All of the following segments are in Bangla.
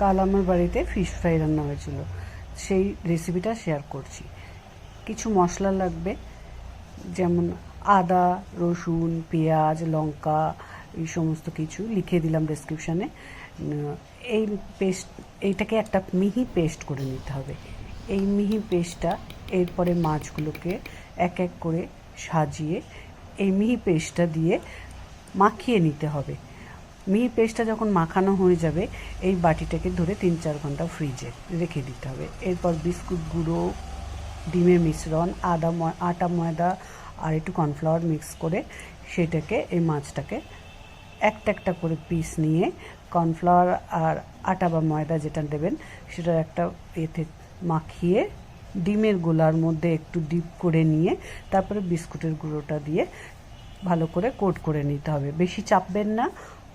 কাল আমার বাড়িতে ফিশ ফ্রাই রান্না হয়েছিল। সেই রেসিপিটা শেয়ার করছি। কিছু মশলা লাগবে, যেমন আদা, রসুন, পেঁয়াজ, লঙ্কা, এই সমস্ত কিছু লিখে দিলাম ডেসক্রিপশানে এই পেস্ট এইটাকে একটা মিহি পেস্ট করে নিতে হবে। এই মিহি পেস্টটা এরপরে মাছগুলোকে এক এক করে সাজিয়ে এই মিহি পেস্টটা দিয়ে মাখিয়ে নিতে হবে। মিহি পেস্টটা যখন মাখানো হয়ে যাবে, এই বাটিটাকে ধরে তিন চার ঘণ্টা ফ্রিজে রেখে দিতে হবে। এরপর বিস্কুট গুঁড়ো, ডিমের মিশ্রণ, আদা আটা ময়দা আর একটু কর্নফ্লাওয়ার মিক্স করে সেটাকে, এই মাছটাকে একটা একটা করে পিস নিয়ে কর্নফ্লাওয়ার আর আটা বা ময়দা যেটা দেবেন সেটা একটা এতে মাখিয়ে ডিমের গোলার মধ্যে একটু ডিপ করে নিয়ে, তারপরে বিস্কুটের গুঁড়োটা দিয়ে ভালো করে কোট করে নিতে হবে। বেশি চাপবেন না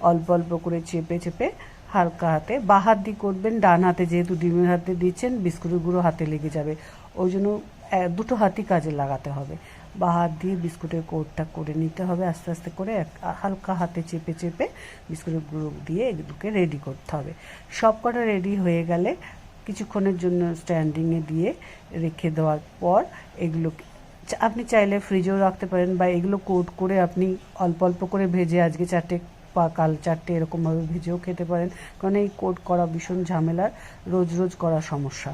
অল্প অল্প করে চেপে চেপে হালকা হাতে বা হাত দিয়ে করবেন, ডান হাতে যেহেতু ডিমের হাতে দিচ্ছেন বিস্কুটের গুঁড়ো হাতে লেগে যাবে। ওই জন্য দুটো হাতই কাজে লাগাতে হবে। বা হাত দিয়ে বিস্কুটের কোটটা করে নিতে হবে আস্তে আস্তে করে হালকা হাতে চেপে চেপে বিস্কুটের গুঁড়ো দিয়ে এগুলোকে রেডি করতে হবে। সব কটা রেডি হয়ে গেলে কিছুক্ষণের জন্য স্ট্যান্ডিংয়ে দিয়ে রেখে দেওয়ার পর এগুলো, আপনি চাইলে ফ্রিজেও রাখতে পারেন বা এগুলো কোট করে আপনি অল্প অল্প করে ভেজে আজকে চারটে বা কাল চারটে এরকমভাবে ভেজেও খেতে পারেন। কারণ এই কোট করা ভীষণ ঝামেলার রোজ রোজ করা সমস্যা।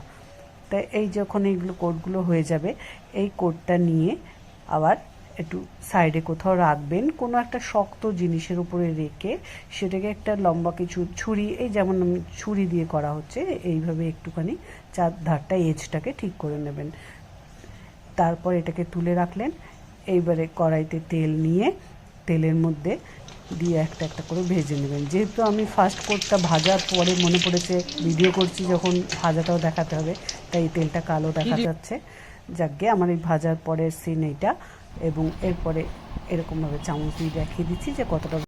তাই এই যখন এইগুলো কোটগুলো হয়ে যাবে, এই কোটটা নিয়ে আবার একটু সাইডে কোথাও রাখবেন, কোনো একটা শক্ত জিনিসের উপরে রেখে সেটাকে একটা লম্বা কিছু ছুরি, এই যেমন ছুরি দিয়ে করা হচ্ছে, এইভাবে একটুখানি চার ধারটা এজটাকে ঠিক করে নেবেন। তারপর এটাকে তুলে রাখলেন। এইবারে কড়াইতে তেল নিয়ে, তেলের মধ্যে দিয়ে একটা একটা করে ভেজে নেবেন। যেহেতু আমি ফার্স্ট কোটটা ভাজার পরে মনে পড়েছে ভিডিও করছি যখন ভাজাটাও দেখাতে হবে তাই তেলটা কালো দেখা যাচ্ছে। যাকে আমার এই ভাজার পরের সিন এইটা এবং এরপরে এরকমভাবে চামচ দিয়ে দেখিয়ে দিচ্ছি যে কতটা